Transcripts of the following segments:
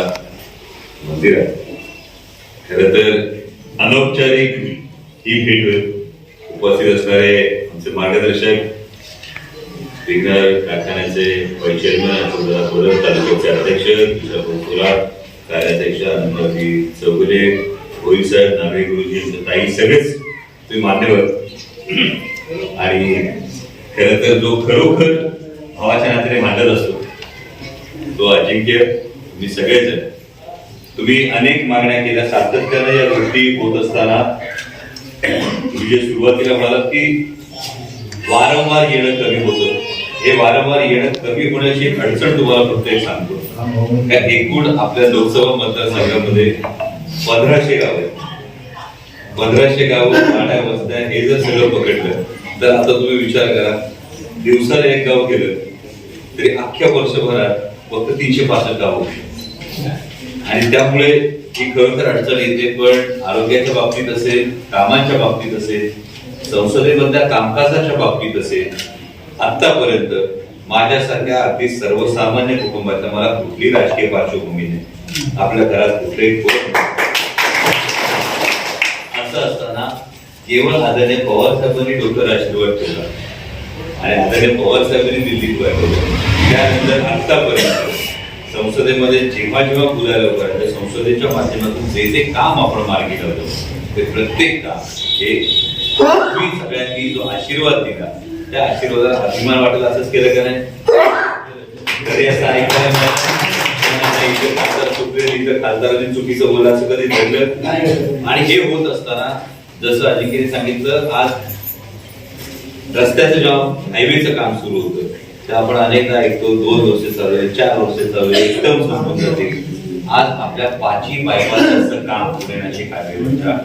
मंदिर आहे. खर तर अनौपचारिक ही भेट होईल उपस्थित असणारे आमचे मार्गदर्शक विघ्नर कारखान्याचे व्हाईस चेअरमन तालुक्याचे अध्यक्ष कार्याध्यक्ष हनुमानजी चौगुले होईल साहेब नागरी गुरुजी ताई सगळेच तुम्ही मान्यवर. आणि खरं तर जो खरोखर भावाच्या नात्याने मांडत असतो तो अजिंक्य मी सगळेजण तुम्ही अनेक मागण्या केल्या. सातत्याने या गोष्टी होत असताना तुम्ही सुरुवातीला म्हणालात की वारंवार येणं कमी होतं. हे वारंवार येणं कमी होण्याची अडचण तुम्हाला फक्त एक सांगतो. का एकूण आपल्या लोकसभा मतदारसंघामध्ये पंधराशे गाव आहेत. पंधराशे गाव वाड्या वस्त्या. हे जर सगळं पकडलं तर आता तुम्ही विचार करा. दिवसाला एक गाव केलं तरी अख्ख्या वर्षभरात फक्त तीनशे पासष्ट गाव होती. आणि त्यामुळे ही खरोखर अडचण येते पण आरोग्याच्या बाबतीत असेल कामाच्या बाबतीत असेल संसदेमधल्या कामकाजाच्या बाबतीत असेल आतापर्यंत माझ्यासारख्या अगदी सर्वसामान्य कुटुंबातल्या मला कुठली राजकीय पार्श्वभूमी नाही. आपल्या घरात कुठलेही कोण असं असताना केवळ आदरणीय पवार साहेबांनी डोक्यावर आशीर्वाद ठेवला. आणि आदरणीय पवार साहेबांनी दिल्लीत पाठवलं त्यानंतर आतापर्यंत संसदेमध्ये जेव्हा जेव्हा बोलायला पर्यंत संसदेच्या माध्यमातून जे जे काम आपण मार्गी लावतो ते प्रत्येक काम हे तुम्ही सगळ्यांनी जो आशीर्वाद दिला त्या आशीर्वादाला अभिमान वाटेल असंच केलं का नाही? असं ऐकायला खासदार खासदारांनी चुकीचं बोला असं कधी घडलं? आणि हे होत असताना जसं अजिंक्यने सांगितलं आज रस्त्याचं जेव्हा हायवेचं काम सुरू होतं. ते आपण अनेकदा ऐकतो दोन वर्ष चालू आहे चार वर्षे चालू आहे एकदम संपून जाते आज आपल्या पाचही बायपासचं काम पुण्याची कार्ययोजना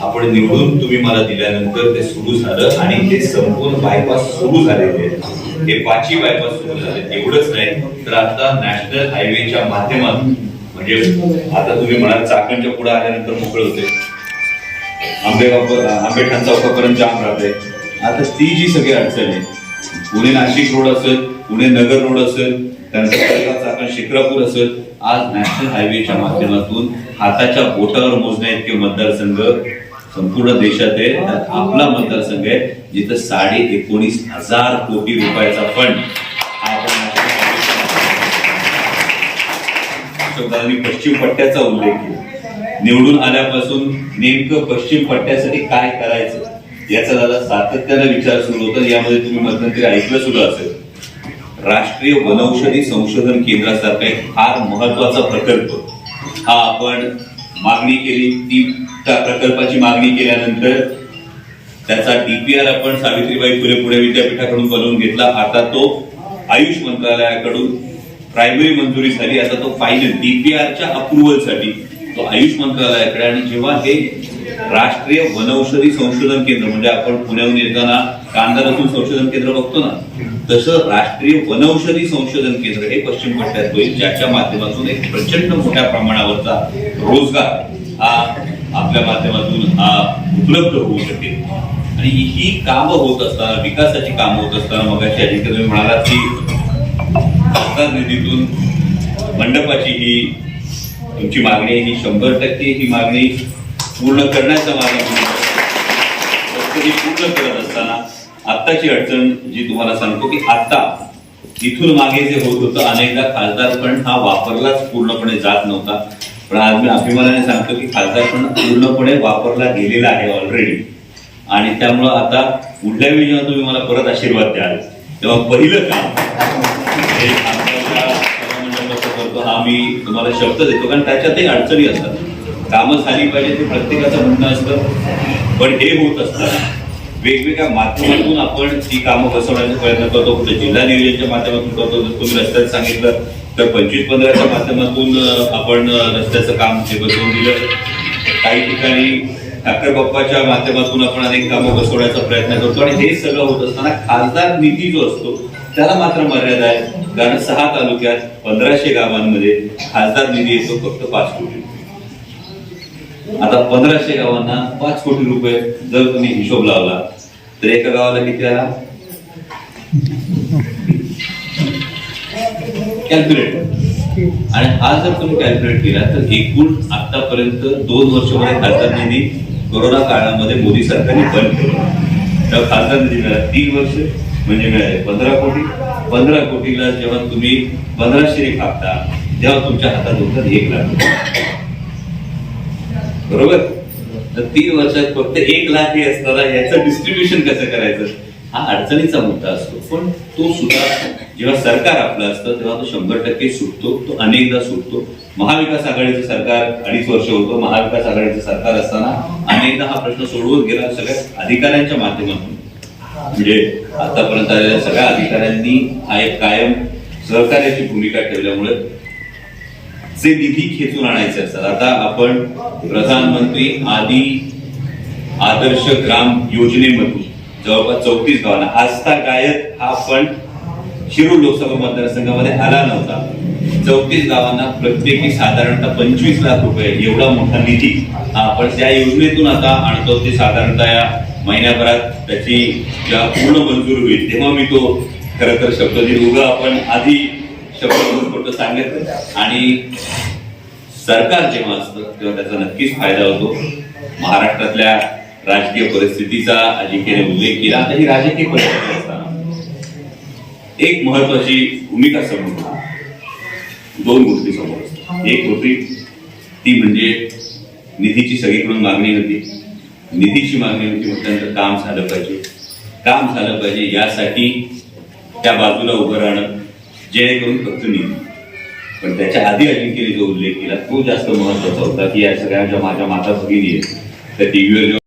आपण निवडून तुम्ही मला दिल्यानंतर ते सुरू झालं आणि ते संपूर्ण बायपास सुरू झालेले ते हे बायपास सुरू झाले एवढंच नाही तर आता नॅशनल हायवेच्या माध्यमातून म्हणजे आता तुम्ही म्हणाल चाकणच्या पुढे आल्यानंतर मोकळे होते. आंबेगाव आंबेठाण चौकापर्यंत जाम राहते आता ती जी सगळी अडचण आहे पुणे नाशिक रोड असेल पुणे नगर रोड असेल त्यानंतर शिक्रापूर असेल आज नॅशनल हायवेच्या माध्यमातून हाताच्या बोटावर मोजण्या इतके मतदारसंघ संपूर्ण देशात आहे आपला मतदारसंघ आहे जिथं साडे एकोणीस हजार कोटी रुपयाचा फंड पश्चिम पट्ट्याचा उल्लेख केला. निवडून आल्यापासून नेमकं पश्चिम पट्ट्यासाठी काय करायचं? याचा दादा सातत्यानं विचार सुरू होता. यामध्ये तुम्ही मध्यंतरी ऐकलं सुद्धा असेल. राष्ट्रीय वनौषधी संशोधन केंद्रासारखा एक फार महत्त्वाचा प्रकल्प. हा आपण मागणी केली. ती त्या प्रकल्पाची मागणी केल्यानंतर त्याचा डीपीआर आपण सावित्रीबाई फुले पुणे विद्यापीठाकडून बनवून घेतला. आता तो आयुष मंत्रालयाकडून प्रायमरी मंजुरी झाली. आता तो फायनल डीपीआरच्या अप्रुव्हलसाठी तो आयुष मंत्रालयाकडे आणि जेव्हा हे राष्ट्रीय वनौषधी संशोधन केंद्र म्हणजे आपण पुण्याहून येताना कांदा लसूण संशोधन केंद्र बघतो ना तसं राष्ट्रीय वनौषधी संशोधन केंद्र हे पश्चिम पट्ट्यात होईल ज्याच्या माध्यमातून एक प्रचंड मोठ्या प्रमाणावरचा रोजगार हा आपल्या माध्यमातून हा उपलब्ध होऊ शकेल. आणि ही कामं होत असताना विकासाची कामं होत असताना मगाशी अजिंक्य तुम्ही म्हणालात की निधीतून मंडपाची ही तुमची मागणी ही शंभर टक्के ही मागणी पूर्ण करण्याचा मागणी पूर्ण करत असताना आत्ताची अडचण जी तुम्हाला सांगतो की आत्ता इथून मागे जे होत होतं अनेकदा खासदार पण हा वापरलाच पूर्णपणे जात नव्हता. पण आज मी अभिमानाने सांगतो की खासदार पण पूर्णपणे वापरला गेलेला आहे ऑलरेडी आणि त्यामुळं आता पुढल्या वेळी जेव्हा तुम्ही मला परत आशीर्वाद द्याल तेव्हा पहिलं काम हे हा मी तुम्हाला शब्द देतो. कारण त्याच्यातही अडचणी असतात. कामं झाली पाहिजे ते प्रत्येकाचं म्हणणं असतं. पण हे होत असताना वेगवेगळ्या माध्यमातून आपण ती कामं बसवण्याचा प्रयत्न करतो. कुठे जिल्हा नियोजनच्या माध्यमातून करतो. जर तुम्ही रस्त्यात सांगितलं तर पंचवीस पंधराच्या माध्यमातून आपण रस्त्याचं काम ते बसवून दिलं. काही ठिकाणी ठाकरे बाप्पाच्या माध्यमातून आपण अनेक कामं बसवण्याचा प्रयत्न करतो आणि हे सगळं होत असताना खासदार निधी जो असतो त्याला मात्र मर्यादा आहे. कारण सहा तालुक्यात पंधराशे गावांमध्ये खासदार निधी येतो फक्त पाच कोटी आता पंधराशे गावांना पाच कोटी रुपये जर तुम्ही हिशोब लावला तर एका गावाला किती आला? कॅल्क्युलेट आणि हा जर तुम्ही कॅल्क्युलेट केला तर एकूण आतापर्यंत दोन वर्षामध्ये खासदार निधी कोरोना काळामध्ये मोदी सरकारने बंद केला. त्या खासदार निधीला तीन वर्ष म्हणजे मिळाले. पंधरा कोटी. पंधरा कोटीला जेव्हा तुम्ही पंधराशे कापता तेव्हा तुमच्या हातात होतात एक लाख बरोबर? तर तीन वर्षात फक्त एक लाख हे असताना याचं डिस्ट्रीब्युशन कसं करायचं? हा अडचणीचा मुद्दा असतो. पण तो सुद्धा जेव्हा सरकार आपलं असतं तेव्हा तो शंभर टक्के सुटतो तो अनेकदा सुटतो. महाविकास आघाडीचं सरकार अडीच वर्ष होतं. महाविकास आघाडीचं सरकार असताना अनेकदा हा प्रश्न सोडवत गेला. सगळ्या अधिकाऱ्यांच्या माध्यमातून. म्हणजे आतापर्यंत आलेल्या सगळ्या अधिकाऱ्यांनी हा एक कायम सहकार्याची भूमिका ठेवल्यामुळे जे निधी खेचून आणायचे असतात. आता आपण प्रधानमंत्री आदी आदर्श ग्राम योजनेमधून जवळपास चौतीस गावांना. आस्था गायक हा फंड शिरूर लोकसभा मतदारसंघामध्ये आला नव्हता. चौतीस गावांना प्रत्येकी साधारणतः पंचवीस लाख रुपये एवढा मोठा निधी हा आपण त्या योजनेतून आता आणतो. ते साधारणतः या महिन्याभरात त्याची जेव्हा पूर्ण मंजूर होईल तेव्हा मी तो खरं तर शब्द दिल उगा आपण आधी शब्द खोटं सांगत आणि सरकार जेव्हा असतं तेव्हा त्याचा नक्कीच फायदा होतो. महाराष्ट्रातल्या राजकीय परिस्थितीचा अजिंक्यने उल्लेख केला. तर ही राजकीय परिस्थिती असताना एक महत्वाची भूमिका समोर दोन गोष्टी समोर असतात. एक होती ती म्हणजे निधीची सगळीकडून मागणी होती. निधीची मागणी होती म्हटल्यानंतर काम झालं पाहिजे. काम झालं पाहिजे यासाठी त्या बाजूला उभं राहणं जेणेकरून फक्त निधी. पण त्याच्या आधी अजिंक्यने जो उल्लेख केला तो जास्त महत्त्वाचा होता की या सगळ्या ज्या माझ्या माता भगिनी आहेत त्या टीव्हीवर